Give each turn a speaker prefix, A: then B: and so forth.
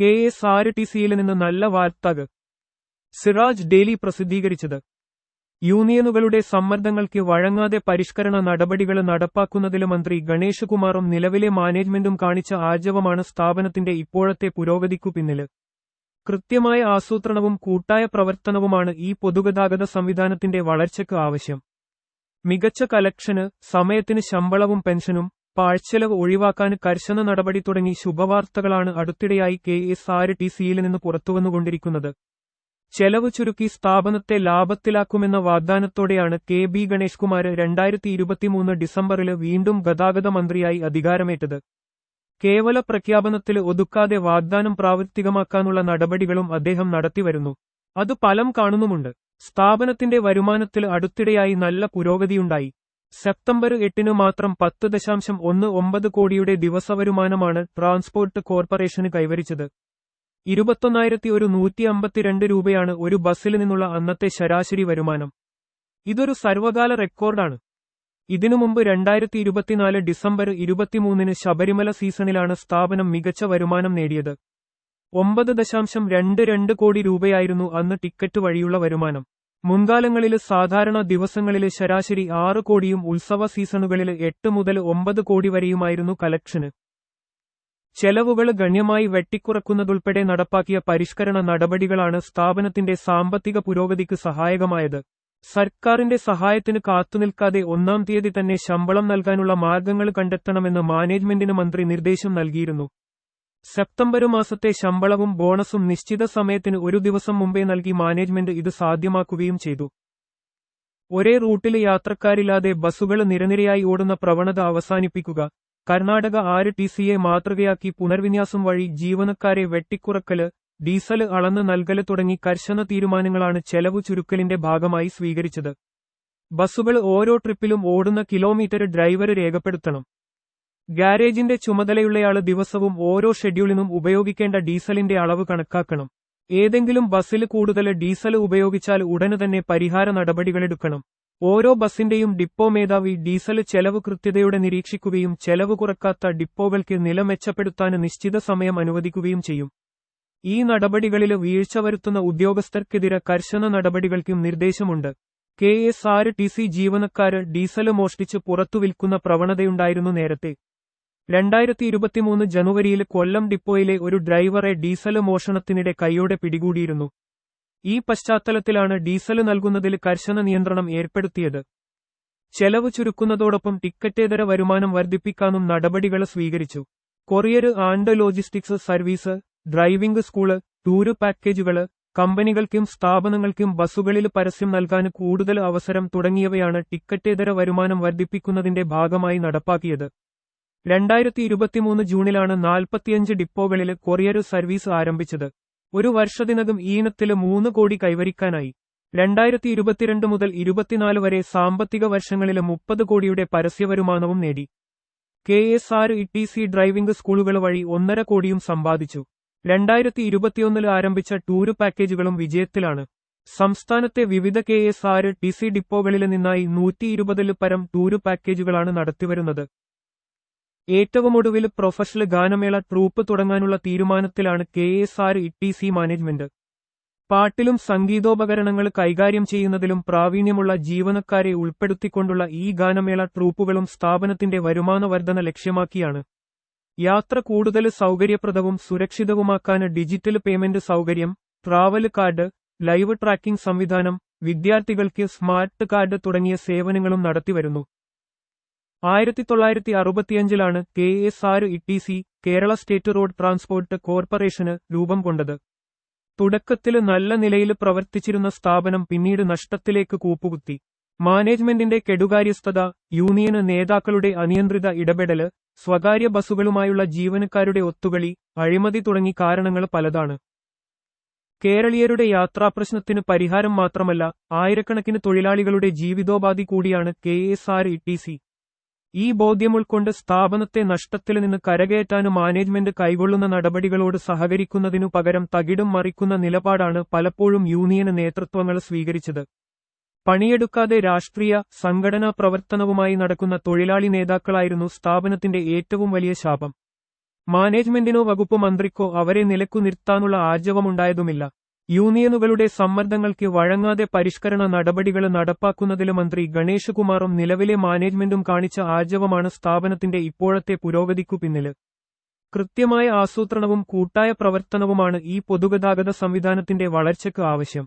A: K S R T സിയിൽ നിന്ന് നല്ല വാർത്തകൾ സിറാജ് ഡെയിലി പ്രസിദ്ധീകരിച്ചത്. യൂണിയനുകളുടെ സമ്മർദ്ദങ്ങൾക്ക് വഴങ്ങാതെ പരിഷ്കരണ നടപടികൾ നടപ്പാക്കുന്നതിൽ മന്ത്രി ഗണേഷ് കുമാറും നിലവിലെ മാനേജ്മെന്റും കാണിച്ച ആർജവമാണ് സ്ഥാപനത്തിന്റെ ഇപ്പോഴത്തെ പുരോഗതിക്കു പിന്നിൽ കൃത്യമായ ആസൂത്രണവും കൂട്ടായ പ്രവർത്തനവുമാണ് ഈ പൊതുഗതാഗത സംവിധാനത്തിന്റെ വളർച്ചയ്ക്ക് ആവശ്യം. മികച്ച കലക്ഷന് സമയത്തിന് ശമ്പളവും പെൻഷനും പാഴ്ചെലവ് ഒഴിവാക്കാൻ കർശന നടപടി തുടങ്ങി ശുഭവാർത്തകളാണ് അടുത്തിടെയായി കെ എസ് ആർ ടി സിയിൽ നിന്ന് പുറത്തുവന്നുകൊണ്ടിരിക്കുന്നത്. ചെലവ് ചുരുക്കി സ്ഥാപനത്തെ ലാഭത്തിലാക്കുമെന്ന വാഗ്ദാനത്തോടെയാണ് കെ ബി ഗണേഷ് കുമാർ രണ്ടായിരത്തി ഇരുപത്തിമൂന്ന് ഡിസംബറിൽ വീണ്ടും ഗതാഗത മന്ത്രിയായി അധികാരമേറ്റത്. കേവല പ്രഖ്യാപനത്തിൽ ഒതുക്കാതെ വാഗ്ദാനം പ്രാവർത്തികമാക്കാനുള്ള നടപടികളും അദ്ദേഹം നടത്തിവരുന്നു. അത് ഫലം കാണുന്നുമുണ്ട്. സ്ഥാപനത്തിന്റെ വരുമാനത്തിൽ അടുത്തിടെയായി നല്ല പുരോഗതിയുണ്ടായി. സെപ്റ്റംബർ എട്ടിനു മാത്രം പത്ത് ദശാംശം ഒന്ന് ഒമ്പത് കോടിയുടെ ദിവസവരുമാനമാണ് ട്രാൻസ്പോർട്ട് കോർപ്പറേഷന് കൈവരിച്ചത്. ഇരുപത്തൊന്നായിരത്തി ഒരു നൂറ്റി അമ്പത്തിരണ്ട് രൂപയാണ് ഒരു ബസ്സിൽ നിന്നുള്ള അന്നത്തെ ശരാശരി വരുമാനം. ഇതൊരു സർവകാല റെക്കോർഡാണ്. ഇതിനു മുമ്പ് രണ്ടായിരത്തി ഇരുപത്തിനാല് ഡിസംബർ ഇരുപത്തിമൂന്നിന് ശബരിമല സീസണിലാണ് സ്ഥാപനം മികച്ച വരുമാനം നേടിയത്. ഒമ്പത് ദശാംശം രണ്ട് രണ്ട് കോടി രൂപയായിരുന്നു അന്ന് ടിക്കറ്റ് വഴിയുള്ള വരുമാനം. മുൻകാലങ്ങളിൽ സാധാരണ ദിവസങ്ങളിൽ ശരാശരി ആറ് കോടിയും ഉത്സവ സീസണുകളിൽ എട്ട് മുതൽ ഒമ്പത് കോടി വരെയുമായിരുന്നു കലക്ഷന്. ചെലവുകൾ ഗണ്യമായി വെട്ടിക്കുറക്കുന്നതുൾപ്പെടെ നടപ്പാക്കിയ പരിഷ്കരണ നടപടികളാണ് സ്ഥാപനത്തിന്റെ സാമ്പത്തിക പുരോഗതിക്ക് സഹായകമായത്. സർക്കാരിന്റെ സഹായത്തിന് കാത്തുനിൽക്കാതെ ഒന്നാം തീയതി തന്നെ ശമ്പളം നൽകാനുള്ള മാർഗങ്ങൾ കണ്ടെത്തണമെന്ന് മാനേജ്മെന്റിന് മന്ത്രി നിർദ്ദേശം നൽകിയിരുന്നു. സെപ്റ്റംബർ മാസത്തെ ശമ്പളവും ബോണസും നിശ്ചിത സമയത്തിന് ഒരു ദിവസം മുമ്പേ നൽകി മാനേജ്മെന്റ് ഇത് സാധ്യമാക്കുകയും ചെയ്തു. ഒരേ റൂട്ടിൽ യാത്രക്കാരില്ലാതെ ബസ്സുകൾ നിരനിരയായി ഓടുന്ന പ്രവണത അവസാനിപ്പിക്കുക. കർണാടക ആര് ടി സിയെ മാതൃകയാക്കി പുനർവിന്യാസം വഴി ജീവനക്കാരെ വെട്ടിക്കുറക്കൽ ഡീസൽ അളന്ന് നൽകൽ തുടങ്ങി കർശന തീരുമാനങ്ങളാണ് ചെലവു ചുരുക്കലിന്റെ ഭാഗമായി സ്വീകരിച്ചത്. ബസ്സുകൾ ഓരോ ട്രിപ്പിലും ഓടുന്ന കിലോമീറ്റർ ഡ്രൈവർ രേഖപ്പെടുത്തണം. ഗാരേജിന്റെ ചുമതലയുള്ളയാൾ ദിവസവും ഓരോ ഷെഡ്യൂളിനും ഉപയോഗിക്കേണ്ട ഡീസലിന്റെ അളവ് കണക്കാക്കണം. ഏതെങ്കിലും ബസ്സിൽ കൂടുതൽ ഡീസൽ ഉപയോഗിച്ചാൽ ഉടനെ തന്നെ പരിഹാര നടപടികളെടുക്കണം. ഓരോ ബസിന്റെയും ഡിപ്പോ മേധാവി ഡീസൽ ചെലവ് കൃത്യതയോടെ നിരീക്ഷിക്കുകയും ചെലവ് കുറക്കാത്ത ഡിപ്പോകൾക്ക് നില മെച്ചപ്പെടുത്താൻ നിശ്ചിത സമയം അനുവദിക്കുകയും ചെയ്യും. ഈ നടപടികളിൽ വീഴ്ച വരുത്തുന്ന ഉദ്യോഗസ്ഥർക്കെതിരെ കർശന നടപടികൾക്കും നിർദ്ദേശമുണ്ട്. K S R T C ജീവനക്കാര് ഡീസൽ മോഷ്ടിച്ച് പുറത്തു വിൽക്കുന്ന പ്രവണതയുണ്ടായിരുന്നു നേരത്തെ. രണ്ടായിരത്തി ഇരുപത്തിമൂന്ന് ജനുവരിയിൽ കൊല്ലം ഡിപ്പോയിലെ ഒരു ഡ്രൈവറെ ഡീസൽ മോഷണത്തിനിടെ കൈയോടെ പിടികൂടിയിരുന്നു. ഈ പശ്ചാത്തലത്തിലാണ് ഡീസൽ നൽകുന്നതിൽ കർശന നിയന്ത്രണം ഏർപ്പെടുത്തിയത്. ചെലവ് ചുരുക്കുന്നതോടൊപ്പം ടിക്കറ്റേതര വരുമാനം വർദ്ധിപ്പിക്കാനും നടപടികൾ സ്വീകരിച്ചു. Courier and logistics service driving school tour പാക്കേജുകൾ കമ്പനികൾക്കും സ്ഥാപനങ്ങൾക്കും ബസ്സുകളിൽ പരസ്യം നൽകാൻ കൂടുതൽ അവസരം തുടങ്ങിയവയാണ് ടിക്കറ്റേതര വരുമാനം വർദ്ധിപ്പിക്കുന്നതിന്റെ ഭാഗമായി നടപ്പാക്കിയത്. രണ്ടായിരത്തി ഇരുപത്തിമൂന്ന് ജൂണിലാണ് നാൽപ്പത്തിയഞ്ച് ഡിപ്പോകളിൽ കൊറിയർ സർവീസ് ആരംഭിച്ചത്. ഒരു വർഷത്തിനകം ഈ ഇനത്തിൽ മൂന്ന് കോടി കൈവരിക്കാനായി. രണ്ടായിരത്തി ഇരുപത്തിരണ്ട് മുതൽ ഇരുപത്തിനാല് വരെ സാമ്പത്തിക വർഷങ്ങളിൽ മുപ്പത് കോടിയുടെ പരസ്യവരുമാനവും നേടി. K S R E T C driving സ്കൂളുകൾ വഴി ഒന്നര കോടിയും സമ്പാദിച്ചു. രണ്ടായിരത്തി ഇരുപത്തിയൊന്നിൽ ആരംഭിച്ച ടൂര് പാക്കേജുകളും വിജയത്തിലാണ്. സംസ്ഥാനത്തെ വിവിധ K S R T C ഡിപ്പോകളിൽ നിന്നായി നൂറ്റി ഇരുപതിൽ പരം ടൂര് പാക്കേജുകളാണ് നടത്തിവരുന്നത്. ഏറ്റവും ഒടുവിൽ പ്രൊഫഷണൽ ഗാനമേള ട്രൂപ്പ് തുടങ്ങാനുള്ള തീരുമാനത്തിലാണ് K S R E T C management. പാട്ടിലും സംഗീതോപകരണങ്ങൾ കൈകാര്യം ചെയ്യുന്നതിലും പ്രാവീണ്യമുള്ള ജീവനക്കാരെ ഉൾപ്പെടുത്തിക്കൊണ്ടുള്ള ഈ ഗാനമേള ട്രൂപ്പുകളും സ്ഥാപനത്തിന്റെ വരുമാന വർധന ലക്ഷ്യമാക്കിയാണ്. യാത്ര കൂടുതൽ സൗകര്യപ്രദവും സുരക്ഷിതവുമാക്കാൻ ഡിജിറ്റൽ പേയ്മെന്റ് സൗകര്യം ട്രാവൽ കാർഡ് ലൈവ് ട്രാക്കിംഗ് സംവിധാനം വിദ്യാർത്ഥികൾക്ക് സ്മാർട്ട് കാർഡ് തുടങ്ങിയ സേവനങ്ങളും നടത്തിവരുന്നു. ആയിരത്തി തൊള്ളായിരത്തി അറുപത്തിയഞ്ചിലാണ് K S R E T C Kerala state road transport corporation രൂപം കൊണ്ടത്. തുടക്കത്തിൽ നല്ല നിലയിൽ പ്രവർത്തിച്ചിരുന്ന സ്ഥാപനം പിന്നീട് നഷ്ടത്തിലേക്ക് കൂപ്പുകുത്തി. മാനേജ്മെന്റിന്റെ കെടുകാര്യസ്ഥത യൂണിയന് നേതാക്കളുടെ അനിയന്ത്രിത ഇടപെടൽ സ്വകാര്യ ബസ്സുകളുമായുള്ള ജീവനക്കാരുടെ ഒത്തുകളി അഴിമതി തുടങ്ങി കാരണങ്ങൾ പലതാണ്. കേരളീയരുടെ യാത്രാപ്രശ്നത്തിന് പരിഹാരം മാത്രമല്ല ആയിരക്കണക്കിന് തൊഴിലാളികളുടെ ജീവിതോപാധി കൂടിയാണ് K S R E T C. ഈ ബോധ്യം ഉൾക്കൊണ്ട് സ്ഥാപനത്തെ നഷ്ടത്തിൽ നിന്ന് കരകയറ്റാനും മാനേജ്മെന്റ് കൈകൊള്ളുന്ന നടപടികളോട് സഹകരിക്കുന്നതിനു പകരം തകിടും മറിക്കുന്ന നിലപാടാണ് പലപ്പോഴും യൂണിയന് നേതൃത്വങ്ങൾ സ്വീകരിച്ചത്. പണിയെടുക്കാതെ രാഷ്ട്രീയ സംഘടനാ പ്രവർത്തനവുമായി നടക്കുന്ന തൊഴിലാളി നേതാക്കളായിരുന്നു സ്ഥാപനത്തിന്റെ ഏറ്റവും വലിയ ശാപം. മാനേജ്മെന്റിനോ വകുപ്പ് മന്ത്രിക്കോ അവരെ നിലക്കു നിർത്താനുള്ള ആർജവമുണ്ടായതുമില്ല. യൂണിയനുകളുടെ സമ്മർദ്ദങ്ങൾക്ക് വഴങ്ങാതെ പരിഷ്കരണ നടപടികൾ നടപ്പാക്കുന്നതിലും മന്ത്രി ഗണേഷ് കുമാറും നിലവിലെ മാനേജ്മെന്റും കാണിച്ച ആർജവമാണ് സ്ഥാപനത്തിന്റെ ഇപ്പോഴത്തെ പുരോഗതിക്കു പിന്നിൽ. കൃത്യമായ ആസൂത്രണവും കൂട്ടായ പ്രവർത്തനവുമാണ് ഈ പൊതുഗതാഗത സംവിധാനത്തിന്റെ വളർച്ചയ്ക്ക് ആവശ്യം.